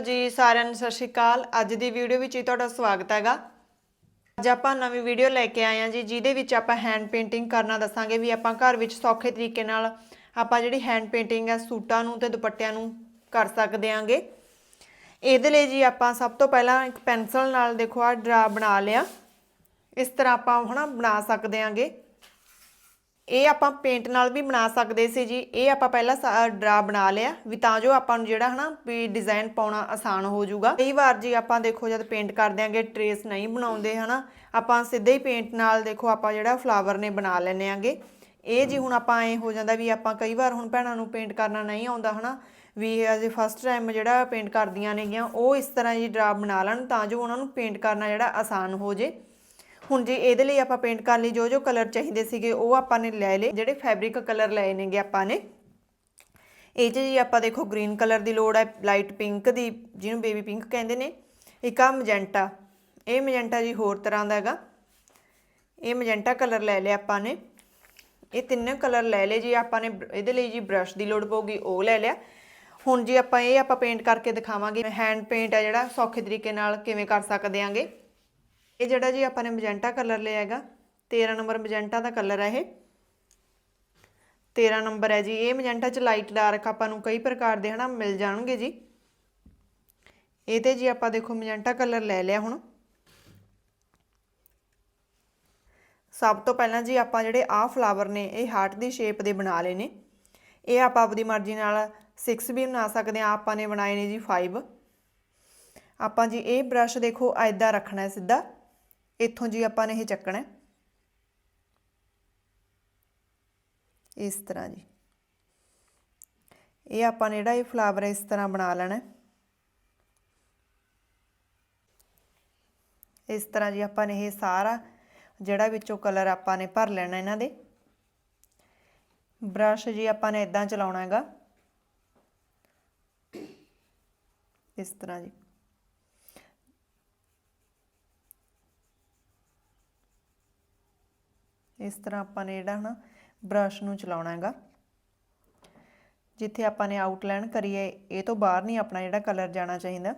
ਜੀ, ਸਾਰਿਆਂ ਨੂੰ ਸਤਿ ਸ਼੍ਰੀ ਅਕਾਲ। ਅੱਜ ਦੀ ਵੀਡੀਓ ਵਿੱਚ ਹੀ ਤੁਹਾਡਾ ਸਵਾਗਤ ਹੈਗਾ। ਅੱਜ ਆਪਾਂ ਨਵੀਂ ਵੀਡੀਓ ਲੈ ਕੇ ਆਏ ਹਾਂ ਜੀ, ਜਿਹਦੇ ਵਿੱਚ ਆਪਾਂ ਹੈਂਡ ਪੇਂਟਿੰਗ ਕਰਨਾ ਦੱਸਾਂਗੇ ਵੀ ਆਪਾਂ ਘਰ ਵਿੱਚ ਸੌਖੇ ਤਰੀਕੇ ਨਾਲ ਆਪਾਂ ਜਿਹੜੀ ਹੈਂਡ ਪੇਂਟਿੰਗ ਹੈ, ਸੂਟਾਂ ਨੂੰ ਤੇ ਦੁਪੱਟਿਆਂ ਨੂੰ ਕਰ ਸਕਦੇ ਆਂਗੇ ਇਹਦੇ ਲਈ ਜੀ ਆਪਾਂ ਸਭ ਤੋਂ ਪਹਿਲਾਂ ਇੱਕ ਪੈਨਸਲ ਨਾਲ ਦੇਖੋ ਆ ਡਰਾ ਬਣਾ ਲਿਆ। ਇਸ ਤਰ੍ਹਾਂ ਆਪਾਂ ਹਨਾ ਬਣਾ ਸਕਦੇ ਆਂਗੇ ਇਹ ਆਪਾਂ ਪੇਂਟ ਨਾਲ ਵੀ ਬਣਾ ਸਕਦੇ ਸੀ ਜੀ। ਇਹ ਆਪਾਂ ਪਹਿਲਾਂ ਡਰਾ ਬਣਾ ਲਿਆ। ਵੀ ਤਾਂ ਜੋ ਆਪਾਂ ਨੂੰ ਜਿਹੜਾ ਹਨਾ ਵੀ ਡਿਜ਼ਾਈਨ ਪਾਉਣਾ ਆਸਾਨ ਹੋ ਜਾਊਗਾ। ਕਈ ਵਾਰ ਜੀ ਆਪਾਂ ਦੇਖੋ ਜਦ ਪੇਂਟ ਕਰਦੇ ਆਂਗੇ ਟਰੇਸ ਨਹੀਂ ਬਣਾਉਂਦੇ ਹਨਾ। ਆਪਾਂ ਸਿੱਧੇ ਹੀ ਪੇਂਟ ਨਾਲ ਦੇਖੋ ਆਪਾਂ ਜਿਹੜਾ ਫਲਾਵਰ ਨੇ ਬਣਾ ਲੈਨੇ ਆਂਗੇ। ਇਹ ਜੀ ਹੁਣ ਆਪਾਂ ਐ ਹੋ ਜਾਂਦਾ ਵੀ ਆਪਾਂ ਕਈ ਵਾਰ ਹੁਣ ਭੈਣਾਂ ਨੂੰ ਪੇਂਟ ਕਰਨਾ ਨਹੀਂ ਆਉਂਦਾ ਹਨਾ। ਵੀ ਅਜੇ ਫਸਟ ਟਾਈਮ ਜਿਹੜਾ ਪੇਂਟ ਕਰਦੀਆਂ ਨੇਗੀਆਂ, ਉਹ ਇਸ ਤਰ੍ਹਾਂ ਜੀ ਡਰਾ ਬਣਾ ਲੈਣ ਤਾਂ ਜੋ ਉਹਨਾਂ ਨੂੰ ਪੇਂਟ ਕਰਨਾ ਜਿਹੜਾ ਆਸਾਨ ਹੋ ਜੇ। ਹੁਣ ਜੀ ਇਹਦੇ ਲਈ ਆਪਾਂ ਪੇਂਟ ਕਰਨ ਲਈ, ਜੋ ਜੋ ਕਲਰ ਚਾਹੀਦੇ ਸੀਗੇ, ਉਹ ਆਪਾਂ ਨੇ ਲੈ ਲਏ। ਜਿਹੜੇ ਫੈਬਰਿਕ ਕਲਰ ਲਏ ਨੇਗੇ ਆਪਾਂ ਨੇ। ਇਹ 'ਚ ਜੀ ਆਪਾਂ ਦੇਖੋ ਗ੍ਰੀਨ ਕਲਰ ਦੀ ਲੋੜ ਹੈ ਲਾਈਟ ਪਿੰਕ ਦੀ, ਜਿਹਨੂੰ ਬੇਬੀ ਪਿੰਕ ਕਹਿੰਦੇ ਨੇ। ਇੱਕ ਆ ਮਜੈਂਟਾ ਇਹ ਮਜੈਂਟਾ ਜੀ ਹੋਰ ਤਰ੍ਹਾਂ ਦਾ ਹੈਗਾ। ਇਹ ਮਜੈਂਟਾ ਕਲਰ ਲੈ ਲਿਆ ਆਪਾਂ ਨੇ। ਇਹ ਤਿੰਨੇ ਕਲਰ ਲੈ ਲਏ ਜੀ ਆਪਾਂ ਨੇ। ਇਹਦੇ ਲਈ ਜੀ ਬ੍ਰਸ਼ ਦੀ ਲੋੜ ਪਊਗੀ, ਉਹ ਲੈ ਲਿਆ। ਹੁਣ ਜੀ ਆਪਾਂ ਇਹ ਆਪਾਂ ਪੇਂਟ ਕਰਕੇ ਦਿਖਾਵਾਂਗੇ। ਹੈਂਡ ਪੇਂਟ ਆ ਜਿਹੜਾ, ਸੌਖੇ ਤਰੀਕੇ ਨਾਲ ਕਿਵੇਂ ਕਰ ਸਕਦੇ ਆਂਗੇ। ਇਹ ਜਿਹੜਾ ਜੀ ਆਪਾਂ ਨੇ ਮਜੈਂਟਾ ਕਲਰ ਲਿਆ ਹੈਗਾ 13 ਨੰਬਰ ਮਜੈਂਟਾ ਦਾ ਕਲਰ ਹੈ ਇਹ। 13 ਨੰਬਰ ਹੈ ਜੀ, ਇਹ ਮਜੈਂਟਾ ਚ ਲਾਈਟ ਡਾਰਕ ਆਪਾਂ ਨੂੰ ਕਈ ਪ੍ਰਕਾਰ ਦੇ ਹਨਾ ਮਿਲ ਜਾਣਗੇ ਜੀ। ਇਹ ਤੇ ਜੀ ਆਪਾਂ ਦੇਖੋ ਮਜੈਂਟਾ ਕਲਰ ਲੈ ਲਿਆ ਹੁਣ। ਸਭ ਤੋਂ ਪਹਿਲਾਂ ਜੀ ਆਪਾਂ ਜਿਹੜੇ ਆਹ ਫਲਾਵਰ ਨੇ, ਇਹ ਹਾਰਟ ਦੀ ਸ਼ੇਪ ਦੇ ਬਣਾ ਲਏ ਨੇ। ਇਹ ਆਪਾਂ ਆਪਦੀ ਮਰਜ਼ੀ ਨਾਲ 6 ਵੀ ਬਣਾ ਸਕਦੇ ਆ, ਆਪਾਂ ਨੇ ਬਣਾਏ ਨੇ ਜੀ 5 ਆਪਾਂ ਜੀ ਇਹ ਬ੍ਰਸ਼ ਦੇਖੋ ਐਦਾਂ ਰੱਖਣਾ ਹੈ ਸਿੱਧਾ। ਇੱਥੋਂ ਜੀ ਆਪਾਂ ਨੇ ਇਹ ਚੱਕਣਾ ਇਸ ਤਰ੍ਹਾਂ ਜੀ। ਇਹ ਆਪਾਂ ਨੇ ਜਿਹੜਾ ਇਹ ਫਲਾਵਰ ਇਸ ਤਰ੍ਹਾਂ ਬਣਾ ਲੈਣਾ ਇਸ ਤਰ੍ਹਾਂ ਜੀ ਆਪਾਂ ਨੇ ਇਹ ਸਾਰਾ ਜਿਹੜਾ ਵਿੱਚੋਂ ਕਲਰ ਆਪਾਂ ਨੇ ਭਰ ਲੈਣਾ ਇਹਨਾਂ ਦੇ। ਬ੍ਰਸ਼ ਜੀ ਆਪਾਂ ਨੇ ਇਦਾਂ ਚਲਾਉਣਾ ਹੈਗਾ। ਇਸ ਤਰ੍ਹਾਂ ਜੀ। ਇਸ ਤਰ੍ਹਾਂ ਆਪਾਂ ਨੇ ਜਿਹੜਾ ਹਨਾ ਬ੍ਰਸ਼ ਨੂੰ ਚਲਾਉਣਾ ਹੈਗਾ। ਜਿੱਥੇ ਆਪਾਂ ਨੇ ਆਊਟਲਾਈਨ ਕਰੀਏ, ਇਹ ਤੋਂ ਬਾਹਰ ਨਹੀਂ ਆਪਣਾ ਜਿਹੜਾ ਕਲਰ ਜਾਣਾ ਚਾਹੀਦਾ।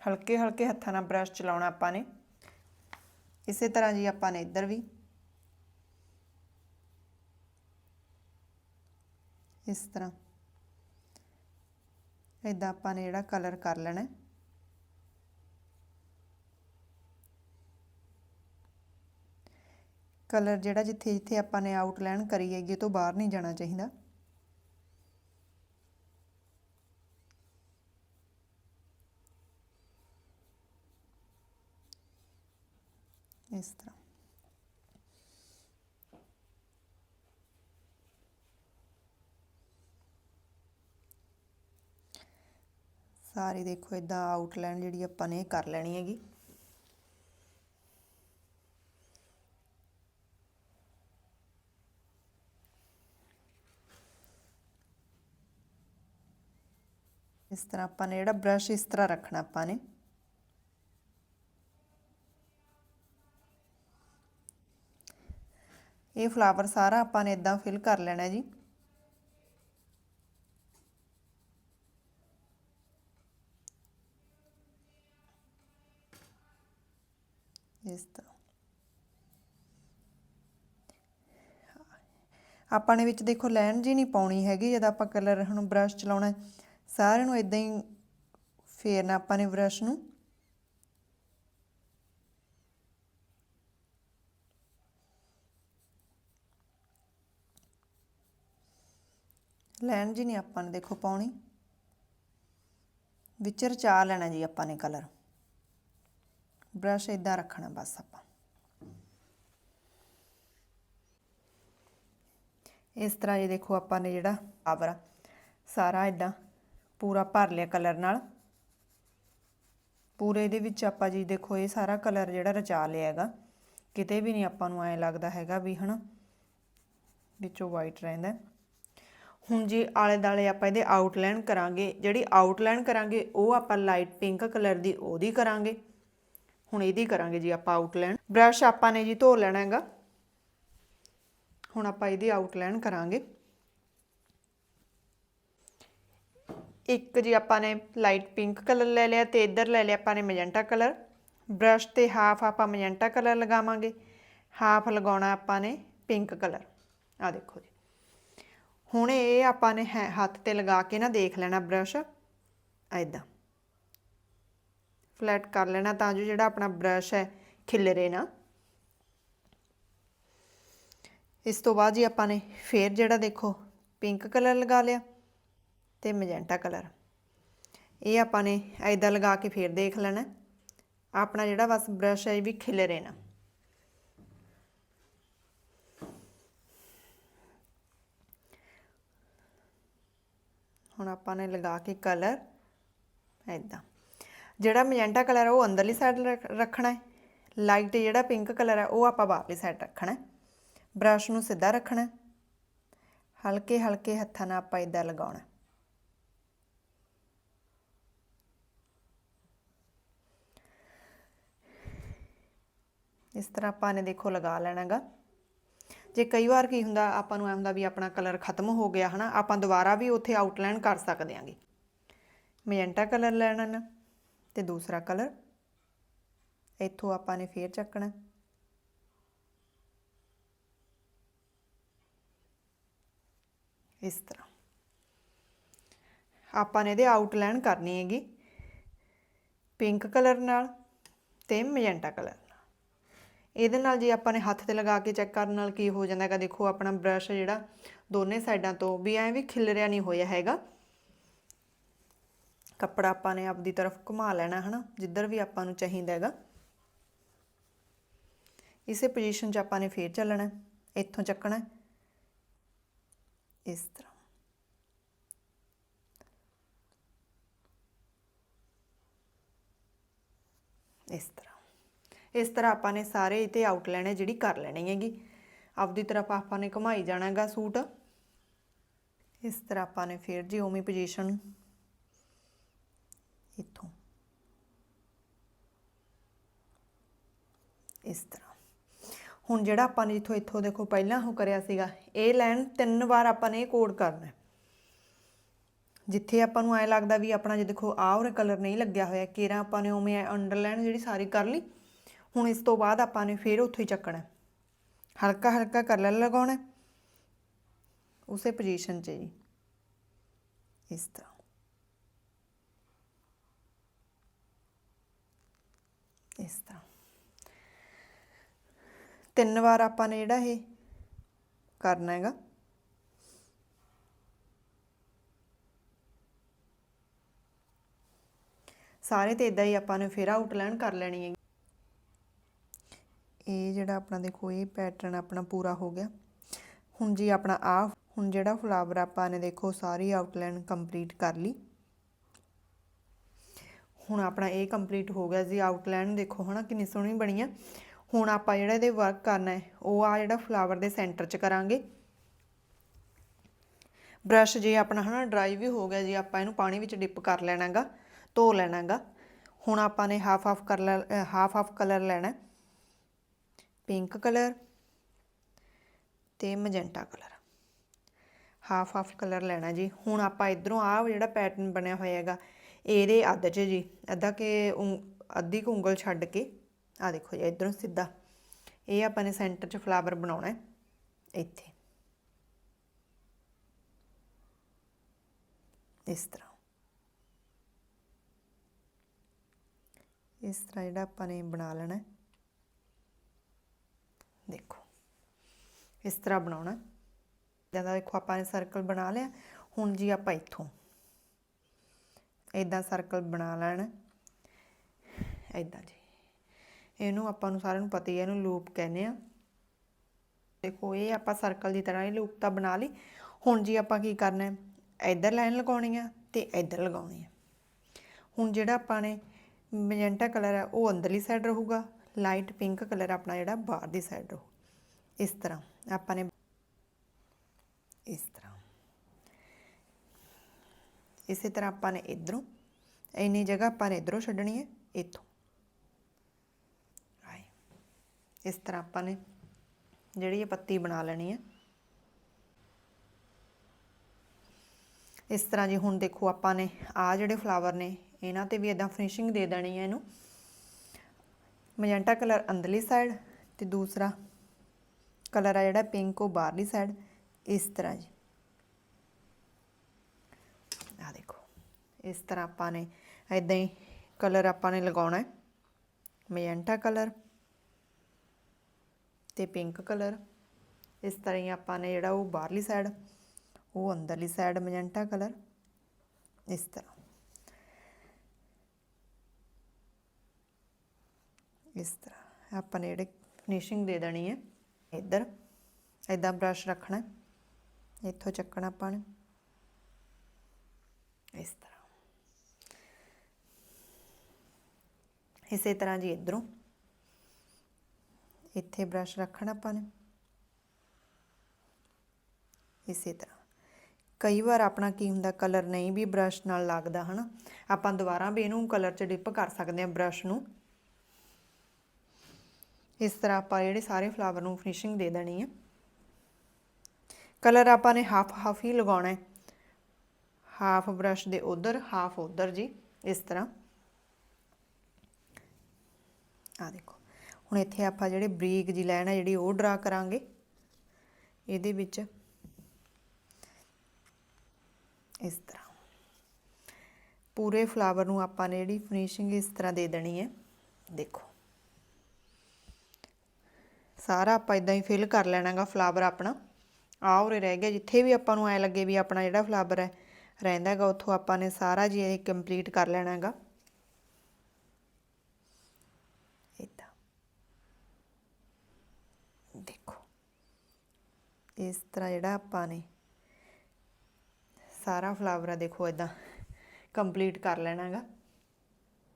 ਹਲਕੇ ਹਲਕੇ ਹੱਥਾਂ ਨਾਲ ਬ੍ਰਸ਼ ਚਲਾਉਣਾ ਆਪਾਂ ਨੇ। ਇਸੇ ਤਰ੍ਹਾਂ ਜੀ ਆਪਾਂ ਨੇ ਇੱਧਰ ਵੀ। ਇਸ ਤਰ੍ਹਾਂ। ਇਦਾਂ ਆਪਾਂ ਨੇ ਜਿਹੜਾ ਕਲਰ ਕਰ ਲੈਣਾ ਕਲਰ ਜਿਹੜਾ ਜਿੱਥੇ ਜਿੱਥੇ ਆਪਾਂ ਨੇ ਆਊਟਲਾਈਨ ਕਰੀ ਹੈਗੀ ਉਹ ਤੋਂ ਬਾਹਰ ਨਹੀਂ ਜਾਣਾ ਚਾਹੀਦਾ। ਇਸ ਤਰ੍ਹਾਂ। ਸਾਰੀ ਦੇਖੋ ਇਦਾਂ ਆਊਟਲਾਈਨ ਜਿਹੜੀ ਆਪਾਂ ਨੇ ਕਰ ਲੈਣੀ ਹੈਗੀ। ਇਸ ਤਰ੍ਹਾਂ ਆਪਾਂ ਨੇ ਜਿਹੜਾ ਬ੍ਰਸ਼ ਇਸ ਤਰ੍ਹਾਂ ਰੱਖਣਾ ਆਪਾਂ ਨੇ। ਇਹ ਫਲਾਵਰ ਸਾਰਾ ਆਪਾਂ ਨੇ ਇਦਾਂ ਫਿਲ ਕਰ ਲੈਣਾ ਜੀ। ਇਸ ਆਪਾਂ ਨੇ ਵਿੱਚ ਦੇਖੋ ਲੈਣ ਜੀ ਨਹੀਂ ਪਾਉਣੀ ਹੈਗੀ, ਜਦ ਆਪਾਂ ਕਲਰ ਹੁਣ ਬ੍ਰਸ਼ ਚਲਾਉਣਾ, ਸਾਰਿਆਂ ਨੂੰ ਇਦਾਂ ਹੀ ਫੇਰਨਾ ਆਪਾਂ ਨੇ ਬ੍ਰਸ਼ ਨੂੰ। ਲੈਣ ਜੀ ਨਹੀਂ ਆਪਾਂ ਨੇ ਦੇਖੋ ਪਾਉਣੀ। ਵਿੱਚ ਰਚਾ ਲੈਣਾ ਜੀ ਆਪਾਂ ਨੇ ਕਲਰ। ਬ੍ਰਸ਼ ਇਦਾਂ ਰੱਖਣਾ ਬਸ ਆਪਾਂ। ਇਸ ਤਰ੍ਹਾਂ ਇਹ ਦੇਖੋ ਆਪਾਂ ਨੇ ਜਿਹੜਾ ਆਵਰਾ ਸਾਰਾ ਇਦਾਂ ਪੂਰਾ ਭਰ ਲਿਆ ਕਲਰ ਨਾਲ। ਪੂਰੇ ਇਹਦੇ ਵਿੱਚ ਆਪਾਂ ਜੀ ਦੇਖੋ ਇਹ ਸਾਰਾ ਕਲਰ ਜਿਹੜਾ ਰਚਾ ਲਿਆ ਹੈਗਾ, ਕਿਤੇ ਵੀ ਨਹੀਂ ਆਪਾਂ ਨੂੰ ਐ ਲੱਗਦਾ ਹੈਗਾ ਵੀ ਹਨਾ, ਵਿੱਚੋਂ ਵਾਈਟ ਰਹਿੰਦਾ। ਹੁਣ ਜੀ ਆਲੇ ਦਾਲੇ ਆਪਾਂ ਇਹਦੇ ਆਊਟਲਾਈਨ ਕਰਾਂਗੇ, ਜਿਹੜੀ ਆਊਟਲਾਈਨ ਕਰਾਂਗੇ, ਉਹ ਆਪਾਂ ਲਾਈਟ ਪਿੰਕ ਕਲਰ ਦੀ ਉਹਦੀ ਕਰਾਂਗੇ। ਹੁਣ ਇਹਦੀ ਕਰਾਂਗੇ ਜੀ ਆਪਾਂ ਆਊਟਲਾਈਨ ਬ੍ਰਸ਼ ਆਪਾਂ ਨੇ ਜੀ ਧੋ ਲੈਣਾ ਹੈਗਾ। ਹੁਣ ਆਪਾਂ ਇਹਦੀ ਆਊਟਲਾਈਨ ਕਰਾਂਗੇ। ਇੱਕ ਜੀ ਆਪਾਂ ਨੇ ਲਾਈਟ ਪਿੰਕ ਕਲਰ ਲੈ ਲਿਆ ਤੇ ਇੱਧਰ ਲੈ ਲਿਆ ਆਪਾਂ ਨੇ ਮੈਜੈਂਟਾ ਕਲਰ ਬ੍ਰਸ਼ ਤੇ ਹਾਫ ਆਪਾਂ ਮੈਜੈਂਟਾ ਕਲਰ ਲਗਾਵਾਂਗੇ। ਹਾਫ ਲਗਾਉਣਾ ਆਪਾਂ ਨੇ ਪਿੰਕ ਕਲਰ ਆ ਦੇਖੋ ਜੀ। ਹੁਣ ਇਹ ਆਪਾਂ ਨੇ ਹੈ- ਹੱਥ ਤੇ ਲਗਾ ਕੇ ਨਾ ਦੇਖ ਲੈਣਾ ਬ੍ਰਸ਼ ਐਦਾਂ ਫਲੈਟ ਕਰ ਲੈਣਾ ਤਾਂ ਜੋ ਜਿਹੜਾ ਆਪਣਾ ਬ੍ਰਸ਼ ਹੈ ਖਿਲਰੇ ਨਾ। ਇਸ ਤੋਂ ਬਾਅਦ ਜੀ ਆਪਾਂ ਨੇ ਫੇਰ ਜਿਹੜਾ ਦੇਖੋ ਪਿੰਕ ਕਲਰ ਲਗਾ ਲਿਆ ਤੇ ਮੈਜੈਂਟਾ ਕਲਰ ਇਹ ਆਪਾਂ ਨੇ ਐਦਾਂ ਲਗਾ ਕੇ ਫੇਰ ਦੇਖ ਲੈਣਾ। ਆਪਣਾ ਜਿਹੜਾ ਬਸ ਬ੍ਰਸ਼ ਹੈ ਇਹ ਵੀ ਖਿਲਰੇ ਨਾ। ਹੁਣ ਆਪਾਂ ਨੇ ਲਗਾ ਕੇ ਕਲਰ ਐਦਾਂ ਜਿਹੜਾ ਮੈਜੈਂਟਾ ਕਲਰ ਹੈ ਉਹ ਅੰਦਰਲੀ ਸਾਈਡ ਰੱਖਣਾ ਹੈ। ਲਾਈਟ ਜਿਹੜਾ ਪਿੰਕ ਕਲਰ ਹੈ ਉਹ ਆਪਾਂ ਬਾਹਰਲੀ ਸਾਈਡ ਰੱਖਣਾ ਹੈ। ਬ੍ਰਸ਼ ਨੂੰ ਸਿੱਧਾ ਰੱਖਣਾ ਹਲਕੇ ਹਲਕੇ ਹੱਥਾਂ ਨਾਲ ਆਪਾਂ ਇਦਾਂ ਲਗਾਉਣਾ ਇਸ ਤਰ੍ਹਾਂ ਆਪਾਂ ਨੇ ਦੇਖੋ ਲਗਾ ਲੈਣਾਗਾ ਜੇ ਕਈ ਵਾਰ ਕੀ ਹੁੰਦਾ, ਆਪਾਂ ਨੂੰ ਐ ਹੁੰਦਾ ਵੀ ਆਪਣਾ ਕਲਰ ਖਤਮ ਹੋ ਗਿਆ, ਹਨਾ? ਆਪਾਂ ਦੁਬਾਰਾ ਵੀ ਉੱਥੇ ਆਊਟਲਾਈਨ ਕਰ ਸਕਦੇ ਆਂਗੇ। ਮੈਜੈਂਟਾ ਕਲਰ ਲੈਣਾ ਨਾ। ਤੇ ਦੂਸਰਾ ਕਲਰ। ਇੱਥੋਂ ਆਪਾਂ ਨੇ ਫੇਰ ਚੱਕਣਾ। ਇਸ ਤਰ੍ਹਾਂ। ਆਪਾਂ ਨੇ ਇਹਦੇ ਆਊਟਲਾਈਨ ਕਰਨੀ ਹੈਗੀ। ਪਿੰਕ ਕਲਰ ਨਾਲ ਤੇ ਮੈਜੈਂਟਾ ਕਲਰ ਨਾਲ। ਇਹਦੇ ਨਾਲ ਜੇ ਆਪਾਂ ਨੇ ਹੱਥ ਤੇ ਲਗਾ ਕੇ ਚੈੱਕ ਕਰਨ ਨਾਲ ਕੀ ਹੋ ਜਾਂਦਾ ਹੈਗਾ, ਦੇਖੋ ਆਪਣਾ ਬ੍ਰਸ਼ ਜਿਹੜਾ, ਦੋਨੇ ਸਾਈਡਾਂ ਤੋਂ ਵੀ ਐਂ ਵੀ ਖਿਲਰਿਆ ਨਹੀਂ ਹੋਇਆ ਹੈਗਾ। ਕੱਪੜਾ ਆਪਾਂ ਨੇ ਆਪਦੀ ਤਰਫ ਘੁਮਾ ਲੈਣਾ, ਹਨਾ? ਜਿੱਧਰ ਵੀ ਆਪਾਂ ਨੂੰ ਚਾਹੀਦਾ ਹੈਗਾ। ਇਸੇ ਪੋਜੀਸ਼ਨ 'ਚ ਆਪਾਂ ਨੇ ਫੇਰ ਚੱਲਣਾ ਇੱਥੋਂ ਚੱਕਣਾ ਇਸ ਤਰ੍ਹਾਂ। ਇਸ ਤਰ੍ਹਾਂ। ਇਸ ਤਰ੍ਹਾਂ ਆਪਾਂ ਨੇ ਸਾਰੇ ਇਹ ਤੇ ਆਊਟਲਾਈਨ ਹੈ, ਜਿਹੜੀ ਕਰ ਲੈਣੀ ਹੈਗੀ। ਆਪਦੀ ਤਰਫ ਆਪਾਂ ਨੇ ਘੁਮਾਈ ਜਾਣਾਗਾ ਸੂਟ। ਇਸ ਤਰ੍ਹਾਂ ਆਪਾਂ ਨੇ ਫੇਰ ਜੀ ਉਵੇਂ ਪੋਜੀਸ਼ਨ ਇੱਥੋਂ ਇਸ ਤਰ੍ਹਾਂ। ਹੁਣ ਜਿਹੜਾ ਆਪਾਂ ਨੇ ਜਿੱਥੋਂ ਇੱਥੋਂ ਦੇਖੋ ਪਹਿਲਾਂ ਉਹ ਕਰਿਆ ਸੀਗਾ, ਇਹ ਲਾਈਨ ਤਿੰਨ ਵਾਰ ਆਪਾਂ ਨੇ ਇਹ ਕੋਡ ਕਰਨਾ ਜਿੱਥੇ ਆਪਾਂ ਨੂੰ ਐ ਲੱਗਦਾ ਵੀ ਆਪਣਾ ਜੇ ਦੇਖੋ ਆਹ ਉਰੇ ਕਲਰ ਨਹੀਂ ਲੱਗਿਆ ਹੋਇਆ ਕੇਰਾ ਆਪਾਂ ਨੇ ਉਵੇਂ ਅੰਡਰਲਾਈਨ ਜਿਹੜੀ ਸਾਰੀ ਕਰ ਲਈ, ਹੁਣ ਇਸ ਤੋਂ ਬਾਅਦ ਆਪਾਂ ਨੇ ਫੇਰ ਉੱਥੋਂ ਹੀ ਚੱਕਣਾ ਹਲਕਾ ਹਲਕਾ ਕਲਰ ਲਗਾਉਣਾ ਉਸੇ ਪੋਜੀਸ਼ਨ 'ਚ ਜੀ। ਇਸ ਤਰ੍ਹਾਂ। ਇਸ ਤਰ੍ਹਾਂ। ਤਿੰਨ ਵਾਰ ਆਪਾਂ ਨੇ ਜਿਹੜਾ ਇਹ ਕਰਨਾ ਹੈਗਾ। ਸਾਰੇ ਤੇ ਇਦਾਂ ਹੀ ਆਪਾਂ ਨੇ ਫਿਰ ਆਊਟਲਾਈਨ ਕਰ ਲੈਣੀ ਹੈ ਇਹ ਜਿਹੜਾ ਆਪਣਾ ਦੇਖੋ, ਇਹ ਪੈਟਰਨ ਆਪਣਾ ਪੂਰਾ ਹੋ ਗਿਆ। ਹੁਣ ਜੀ ਆਪਣਾ ਆ ਹੁਣ ਜਿਹੜਾ ਫਲਾਵਰ ਆਪਾਂ ਨੇ ਦੇਖੋ, ਸਾਰੀ ਆਊਟਲਾਈਨ ਕੰਪਲੀਟ ਕਰ ਲਈ। ਹੁਣ ਆਪਣਾ ਇਹ ਕੰਪਲੀਟ ਹੋ ਗਿਆ ਜੀ ਆਊਟਲਾਈਨ ਦੇਖੋ ਹਨਾ ਕਿੰਨੀ ਸੋਹਣੀ ਬਣੀ ਆ। ਹੁਣ ਆਪਾਂ ਜਿਹੜਾ ਇਹਦੇ ਵਰਕ ਕਰਨਾ ਹੈ, ਉਹ ਆ ਜਿਹੜਾ ਫਲਾਵਰ ਦੇ ਸੈਂਟਰ 'ਚ ਕਰਾਂਗੇ। ਬ੍ਰਸ਼ ਜੇ ਆਪਣਾ ਹਨਾ ਡਰਾਈ ਵੀ ਹੋ ਗਿਆ ਜੀ, ਆਪਾਂ ਇਹਨੂੰ ਪਾਣੀ ਵਿੱਚ ਡਿਪ ਕਰ ਲੈਣਾਗਾ, ਧੋ ਲੈਣਾਗਾ। ਹੁਣ ਆਪਾਂ ਨੇ half half colour half half colour ਲੈਣਾ ਪਿੰਕ ਕਲਰ ਤੇ magenta colour half half colour ਲੈਣਾ ਜੀ। ਹੁਣ ਆਪਾਂ ਇਧਰੋਂ ਆ ਜਿਹੜਾ ਪੈਟਰਨ ਬਣਿਆ ਹੋਇਆ ਹੈਗਾ ਇਹਦੇ ਅੱਧ 'ਚ ਜੀ, ਅੱਧਾ ਕਿ ਉਂਗ- ਅੱਧੀ ਕੁ ਉਂਗਲ ਛੱਡ ਕੇ ਆ ਦੇਖੋ ਜੀ, ਇਧਰੋਂ ਸਿੱਧਾ। ਇਹ ਆਪਾਂ ਨੇ ਸੈਂਟਰ 'ਚ ਫਲਾਵਰ ਬਣਾਉਣਾ ਹੈ, ਇੱਥੇ। ਇਸ ਤਰ੍ਹਾਂ। ਇਸ ਤਰ੍ਹਾਂ ਜਿਹੜਾ ਆਪਾਂ ਨੇ ਬਣਾ ਲੈਣਾ ਦੇਖੋ, ਇਸ ਤਰ੍ਹਾਂ ਬਣਾਉਣਾ ਹੈ। ਦੇਖੋ ਆਪਾਂ ਨੇ ਸਰਕਲ ਬਣਾ ਲਿਆ, ਹੁਣ ਜੀ ਆਪਾਂ ਇੱਥੋਂ। ਇਦਾਂ ਸਰਕਲ ਬਣਾ ਲੈਣਾ। ਇਦਾਂ ਜੀ। ਇਹਨੂੰ ਆਪਾਂ ਨੂੰ ਸਾਰਿਆਂ ਨੂੰ ਪਤਾ ਹੀ ਹੈ ਇਹਨੂੰ ਲੂਪ ਕਹਿੰਦੇ ਆ। ਦੇਖੋ, ਇਹ ਆਪਾਂ ਸਰਕਲ ਦੀ ਤਰ੍ਹਾਂ ਇਹ ਲੂਪ ਤਾਂ ਬਣਾ ਲਈ। ਹੁਣ ਜੀ ਆਪਾਂ ਕੀ ਕਰਨਾ ਹੈ? ਇੱਧਰ ਲਾਈਨ ਲਗਾਉਣੀ ਆ ਤੇ ਇੱਧਰ ਲਗਾਉਣੀ ਆ। ਹੁਣ ਜਿਹੜਾ ਆਪਾਂ ਨੇ ਮੈਜੈਂਟਾ ਕਲਰ ਹੈ ਉਹ ਅੰਦਰਲੀ ਸਾਈਡ ਰਹੂਗਾ। ਲਾਈਟ ਪਿੰਕ ਕਲਰ ਆਪਣਾ ਜਿਹੜਾ ਬਾਹਰ ਦੀ ਸਾਈਡ ਰਹੂ। ਇਸ ਤਰ੍ਹਾਂ ਆਪਾਂ ਨੇ ਇਸੇ ਤਰ੍ਹਾਂ ਆਪਾਂ ਨੇ ਇਧਰੋਂ, ਇੰਨੀ ਜਗ੍ਹਾ ਆਪਾਂ ਨੇ ਇਧਰੋਂ ਛੱਡਣੀ ਹੈ, ਇੱਥੋਂ। ਆਏ। ਇਸ ਤਰ੍ਹਾਂ ਆਪਾਂ ਨੇ ਜਿਹੜੀ ਇਹ ਪੱਤੀ ਬਣਾ ਲੈਣੀ ਹੈ। ਇਸ ਤਰ੍ਹਾਂ ਜੀ ਹੁਣ ਦੇਖੋ ਆਪਾਂ ਨੇ ਆ ਜਿਹੜੇ ਫਲਾਵਰ ਨੇ, ਇਹਨਾਂ ਤੇ ਵੀ ਇਦਾਂ ਫਿਨਿਸ਼ਿੰਗ ਦੇ ਦੇਣੀ ਹੈ ਇਹਨੂੰ। ਮੈਜੈਂਟਾ ਕਲਰ ਅੰਦਰਲੀ ਸਾਈਡ ਤੇ ਦੂਸਰਾ ਕਲਰ ਆ ਜਿਹੜਾ ਪਿੰਕ ਉਹ ਬਾਹਰਲੀ ਸਾਈਡ ਇਸ ਤਰ੍ਹਾਂ ਜੀ। ਇਸ ਤਰ੍ਹਾਂ ਆਪਾਂ ਨੇ ਇਦਾਂ ਹੀ ਕਲਰ ਆਪਾਂ ਨੇ ਲਗਾਉਣਾ ਹੈ। ਮੈਜੈਂਟਾ ਕਲਰ ਤੇ ਪਿੰਕ ਕਲਰ ਇਸ ਤਰ੍ਹਾਂ ਹੀ ਆਪਾਂ ਨੇ ਜਿਹੜਾ ਉਹ ਬਾਹਰਲੀ ਸਾਈਡ ਉਹ ਅੰਦਰਲੀ ਸਾਈਡ ਮੈਜੈਂਟਾ ਕਲਰ ਇਸ ਤਰ੍ਹਾਂ। ਇਸ ਤਰ੍ਹਾਂ ਆਪਾਂ ਨੇ ਜਿਹੜੇ ਫਿਨਿਸ਼ਿੰਗ ਦੇ ਦੇਣੀ ਹੈ। ਇੱਧਰ ਇਦਾਂ ਬ੍ਰਸ਼ ਰੱਖਣਾ ਇੱਥੋਂ ਚੱਕਣਾ ਆਪਾਂ ਨੇ ਇਸ ਤਰ੍ਹਾਂ ਇਸੇ ਤਰ੍ਹਾਂ ਜੀ ਇਧਰੋਂ। ਇੱਥੇ ਬ੍ਰਸ਼ ਰੱਖਣਾ ਆਪਾਂ ਨੇ। ਇਸੇ ਤਰ੍ਹਾਂ। ਕਈ ਵਾਰ ਆਪਣਾ ਕੀ ਹੁੰਦਾ ਕਲਰ ਨਹੀਂ ਵੀ ਬ੍ਰਸ਼ ਨਾਲ ਲੱਗਦਾ, ਹਨਾ? ਆਪਾਂ ਦੁਬਾਰਾ ਵੀ ਇਹਨੂੰ ਕਲਰ 'ਚ ਡਿਪ ਕਰ ਸਕਦੇ ਹਾਂ ਬ੍ਰਸ਼ ਨੂੰ। ਇਸ ਤਰ੍ਹਾਂ ਆਪਾਂ ਜਿਹੜੇ ਸਾਰੇ ਫਲਾਵਰ ਨੂੰ ਫਿਨਿਸ਼ਿੰਗ ਦੇ ਦੇਣੀ ਹੈ ਕਲਰ ਆਪਾਂ ਨੇ ਹਾਫ ਹਾਫ ਹੀ ਲਗਾਉਣਾ ਹੈ। ਹਾਫ ਬ੍ਰਸ਼ ਦੇ ਉਧਰ ਹਾਫ ਉਧਰ ਜੀ, ਇਸ ਤਰ੍ਹਾਂ। ਆ ਦੇਖੋ। ਹੁਣ ਇੱਥੇ ਆਪਾਂ ਜਿਹੜੇ ਬਰੀਕ ਜੀ ਲਾਈਨ ਹੈ ਜਿਹੜੀ ਉਹ ਡਰਾ ਕਰਾਂਗੇ। ਇਹਦੇ ਵਿੱਚ ਇਸ ਤਰ੍ਹਾਂ। ਪੂਰੇ ਫਲਾਵਰ ਨੂੰ ਆਪਾਂ ਨੇ ਜਿਹੜੀ ਫਿਨਿਸ਼ਿੰਗ ਇਸ ਤਰ੍ਹਾਂ ਦੇ ਦੇਣੀ ਹੈ। ਦੇਖੋ। ਸਾਰਾ ਆਪਾਂ ਇਦਾਂ ਹੀ ਫਿਲ ਕਰ ਲੈਣਾਗਾ ਫਲਾਵਰ ਆਪਣਾ। ਆ ਉਰੇ ਰਹਿ ਗਿਆ। ਜਿੱਥੇ ਵੀ ਆਪਾਂ ਨੂੰ ਐ ਲੱਗੇ ਵੀ ਆਪਣਾ ਜਿਹੜਾ ਫਲਾਵਰ ਹੈ ਰਹਿੰਦਾ ਹੈਗਾ ਉੱਥੋਂ ਆਪਾਂ ਨੇ ਸਾਰਾ ਜੀ ਇਹ ਕੰਪਲੀਟ ਕਰ ਲੈਣਾ ਹੈਗਾ ਇਦਾਂ ਦੇਖੋ ਇਸ ਤਰ੍ਹਾਂ ਜਿਹੜਾ ਆਪਾਂ ਨੇ ਸਾਰਾ ਫਲਾਵਰ ਆ ਦੇਖੋ ਇਦਾਂ ਕੰਪਲੀਟ ਕਰ ਲੈਣਾਗਾ।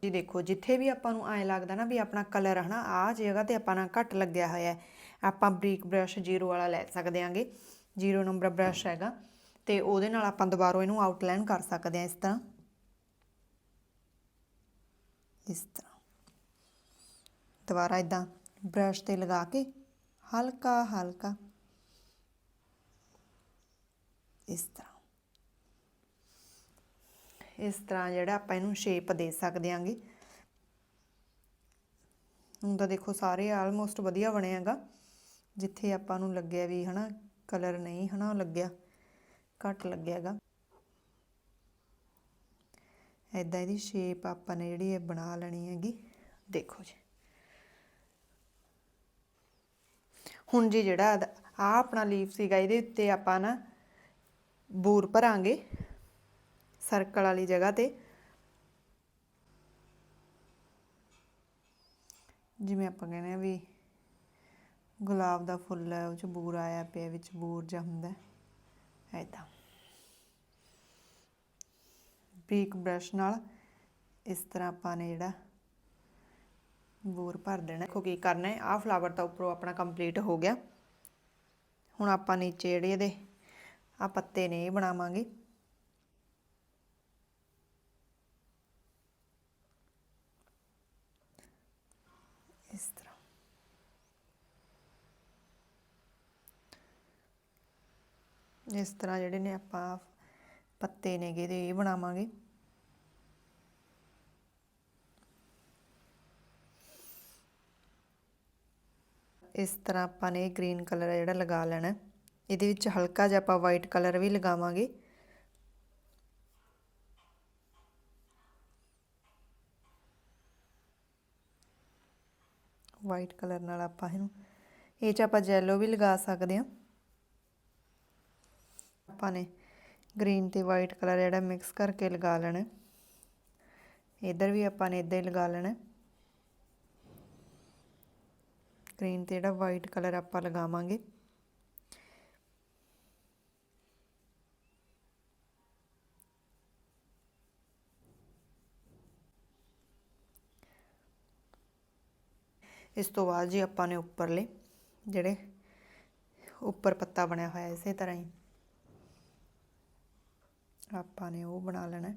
ਜੀ ਦੇਖੋ, ਜਿੱਥੇ ਵੀ ਆਪਾਂ ਨੂੰ ਐਂ ਲੱਗਦਾ ਨਾ ਵੀ ਆਪਣਾ ਕਲਰ ਹਨਾ ਆ ਜਗ੍ਹਾ ਤੇ ਆਪਾਂ ਨਾਲ ਘੱਟ ਲੱਗਿਆ ਹੋਇਆ ਆਪਾਂ ਬਰੀਕ ਬ੍ਰਸ਼ ਜ਼ੀਰੋ ਵਾਲਾ ਲੈ ਸਕਦੇ ਆਂਗੇ ਜ਼ੀਰੋ ਨੰਬਰ ਬ੍ਰਸ਼ ਹੈਗਾ ਤੇ ਉਹਦੇ ਨਾਲ ਆਪਾਂ ਦੁਬਾਰਾ ਇਹਨੂੰ ਆਊਟਲਾਈਨ ਕਰ ਸਕਦੇ ਆ ਇਸ ਤਰ੍ਹਾਂ। ਇਸ ਤਰ੍ਹਾਂ। ਦੁਬਾਰਾ ਇਦਾਂ ਬ੍ਰਸ਼ ਤੇ ਲਗਾ ਕੇ ਹਲਕਾ ਹਲਕਾ ਇਸ ਤਰ੍ਹਾਂ। ਇਸ ਤਰ੍ਹਾਂ ਜਿਹੜਾ ਆਪਾਂ ਇਹਨੂੰ ਸ਼ੇਪ ਦੇ ਸਕਦੇ ਆਂਗੇ ਹੁਣ ਤਾਂ ਦੇਖੋ ਸਾਰੇ ਆਲਮੋਸਟ ਵਧੀਆ ਬਣੇ ਹੈਗਾ। ਜਿੱਥੇ ਆਪਾਂ ਨੂੰ ਲੱਗਿਆ ਵੀ ਹਨਾ ਕਲਰ ਨਹੀਂ ਹਨਾ ਲੱਗਿਆ, ਘੱਟ ਲੱਗਿਆ ਹੈਗਾ। ਐਦਾਂ ਇਹਦੀ ਸ਼ੇਪ ਆਪਾਂ ਨੇ ਜਿਹੜੀ ਇਹ ਬਣਾ ਲੈਣੀ ਹੈਗੀ, ਦੇਖੋ ਜੀ। ਹੁਣ ਜੀ ਜਿਹੜਾ ਆ ਆਪਣਾ ਲੀਫ ਸੀਗਾ, ਇਹਦੇ ਉੱਤੇ ਆਪਾਂ ਨਾ ਬੂਰ ਭਰਾਂਗੇ ਸਰਕਲ ਵਾਲੀ ਜਗ੍ਹਾ ਤੇ। ਜਿਵੇਂ ਆਪਾਂ ਕਹਿੰਦੇ ਆ ਵੀ ਗੁਲਾਬ ਦਾ ਫੁੱਲ ਹੈ, ਉਹ ਚ ਬੂਰ ਆਇਆ ਪਿਆ, ਵਿੱਚ ਬੂਰ ਜਿਹਾ ਹੁੰਦਾ ਐਦਾਂ ਬਰੀਕ ਬ੍ਰਸ਼ ਨਾਲ ਇਸ ਤਰ੍ਹਾਂ ਆਪਾਂ ਨੇ ਜਿਹੜਾ ਬੂਰ ਭਰ ਦੇਣਾ। ਦੇਖੋ ਕੀ ਕਰਨਾ ਹੈ, ਆਹ ਫਲਾਵਰ ਤਾਂ ਉੱਪਰੋਂ ਆਪਣਾ ਕੰਪਲੀਟ ਹੋ ਗਿਆ। ਹੁਣ ਆਪਾਂ ਨੀਚੇ ਜਿਹੜੇ ਇਹਦੇ ਆ ਪੱਤੇ ਨੇ, ਇਹ ਬਣਾਵਾਂਗੇ। ਇਸ ਤਰ੍ਹਾਂ। ਇਸ ਤਰ੍ਹਾਂ ਜਿਹੜੇ ਨੇ ਆਪਾਂ ਪੱਤੇ ਨੇਗੇ ਤੇ ਇਹ ਬਣਾਵਾਂਗੇ। ਇਸ ਤਰ੍ਹਾਂ ਆਪਾਂ ਨੇ ਗ੍ਰੀਨ ਕਲਰ ਜਿਹੜਾ ਲਗਾ ਲੈਣਾ। ਇਹਦੇ ਵਿੱਚ ਹਲਕਾ ਜਿਹਾ ਆਪਾਂ ਵਾਈਟ ਕਲਰ ਵੀ ਲਗਾਵਾਂਗੇ। ਵਾਈਟ ਕਲਰ ਨਾਲ ਆਪਾਂ ਇਹਨੂੰ, ਇਹ ਚ ਆਪਾਂ ਜੈਲੋ ਵੀ ਲਗਾ ਸਕਦੇ ਹਾਂ। ਆਪਾਂ ਨੇ ਗ੍ਰੀਨ ਤੇ ਵਾਈਟ ਕਲਰ ਜਿਹੜਾ ਮਿਕਸ ਕਰਕੇ ਲਗਾ ਲੈਣਾ। ਇਧਰ ਵੀ ਆਪਾਂ ਨੇ ਇਦਾਂ ਹੀ ਲਗਾ ਲੈਣਾ। ਗ੍ਰੀਨ ਤੇ ਜਿਹੜਾ ਵਾਈਟ ਕਲਰ ਆਪਾਂ ਲਗਾਵਾਂਗੇ। ਇਸ ਤੋਂ ਬਾਅਦ ਜੀ ਆਪਾਂ ਨੇ ਉੱਪਰਲੇ ਜਿਹੜੇ ਉੱਪਰ ਪੱਤਾ ਬਣਿਆ ਹੋਇਆ ਇਸੇ ਤਰ੍ਹਾਂ ਹੀ। ਆਪਾਂ ਨੇ ਉਹ ਬਣਾ ਲੈਣਾ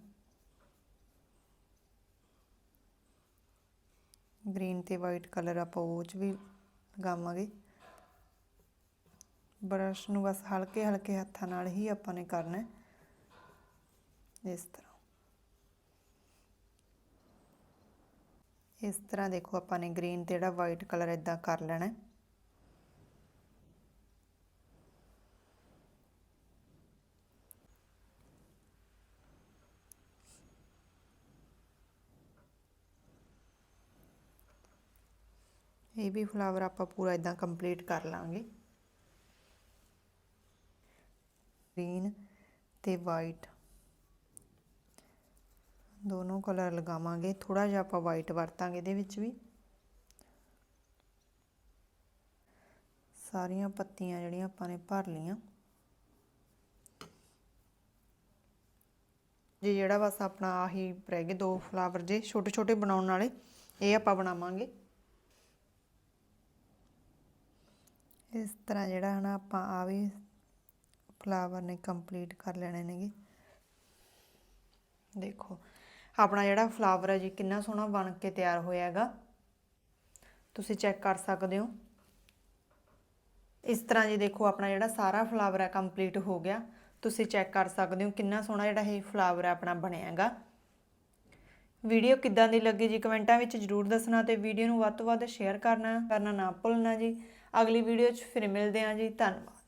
ਗ੍ਰੀਨ ਤੇ ਵਾਈਟ ਕਲਰ ਆਪਾਂ ਉਹ ਚ ਵੀ ਲਗਾਵਾਂਗੇ। ਬਰਸ਼ ਨੂੰ ਬਸ ਹਲਕੇ ਹਲਕੇ ਹੱਥਾਂ ਨਾਲ ਹੀ ਆਪਾਂ ਨੇ ਕਰਨਾ ਇਸ ਤਰ੍ਹਾਂ। ਇਸ ਤਰ੍ਹਾਂ ਦੇਖੋ ਆਪਾਂ ਨੇ ਗ੍ਰੀਨ ਤੇ ਜਿਹੜਾ ਵਾਈਟ ਕਲਰ ਇਦਾਂ ਕਰ ਲੈਣਾ ਹੈ। ਇਹ ਵੀ ਫਲਾਵਰ ਆਪਾਂ ਪੂਰਾ ਇਦਾਂ ਕੰਪਲੀਟ ਕਰ ਲਾਂਗੇ ਗ੍ਰੀਨ ਤੇ ਵਾਈਟ ਦੋਨੋਂ ਕਲਰ ਲਗਾਵਾਂਗੇ। ਥੋੜਾ ਜਿਹਾ ਆਪਾਂ ਵਾਈਟ ਵਰਤਾਂਗੇ ਇਹਦੇ ਵਿੱਚ ਵੀ। ਸਾਰੀਆਂ ਪੱਤੀਆਂ ਜਿਹੜੀਆਂ ਆਪਾਂ ਨੇ ਭਰ ਲੀਆਂ ਜੇ ਜਿਹੜਾ ਬਸ ਆਪਣਾ ਆਹੀ ਰਹਿ ਗਏ ਦੋ ਫਲਾਵਰ ਜੇ ਛੋਟੇ ਛੋਟੇ ਬਣਾਉਣ ਵਾਲੇ, ਇਹ ਆਪਾਂ ਬਣਾਵਾਂਗੇ। ਇਸ ਤਰ੍ਹਾਂ ਜਿਹੜਾ ਹਨਾ ਆਪਾਂ ਆ ਵੀ ਫਲਾਵਰ ਨੇ ਕੰਪਲੀਟ ਕਰ ਲੈਣੇ ਨੇਗੇ। ਦੇਖੋ ਆਪਣਾ ਜਿਹੜਾ ਫਲਾਵਰ ਹੈ ਜੀ, ਕਿੰਨਾ ਸੋਹਣਾ ਬਣ ਕੇ ਤਿਆਰ ਹੋਇਆ ਹੈਗਾ। ਤੁਸੀਂ ਚੈੱਕ ਕਰ ਸਕਦੇ ਹੋ। ਇਸ ਤਰ੍ਹਾਂ ਜੀ ਦੇਖੋ, ਆਪਣਾ ਜਿਹੜਾ ਸਾਰਾ ਫਲਾਵਰ ਹੈ ਕੰਪਲੀਟ ਹੋ ਗਿਆ। ਤੁਸੀਂ ਚੈੱਕ ਕਰ ਸਕਦੇ ਹੋ ਕਿੰਨਾ ਸੋਹਣਾ ਜਿਹੜਾ ਇਹ ਫਲਾਵਰ ਹੈ ਆਪਣਾ ਬਣਿਆ ਹੈਗਾ। ਵੀਡੀਓ ਕਿੱਦਾਂ ਦੀ ਲੱਗੀ ਜੀ ਕਮੈਂਟਾਂ ਵਿੱਚ ਜਰੂਰ ਦੱਸਣਾ ਤੇ ਵੀਡੀਓ ਨੂੰ ਵੱਧ ਤੋਂ ਵੱਧ ਸ਼ੇਅਰ ਕਰਨਾ ਕਰਨਾ ਨਾ ਭੁੱਲਣਾ ਜੀ। ਅਗਲੀ ਵੀਡੀਓ 'ਚ ਫਿਰ ਮਿਲਦੇ ਹਾਂ ਜੀ। ਧੰਨਵਾਦ।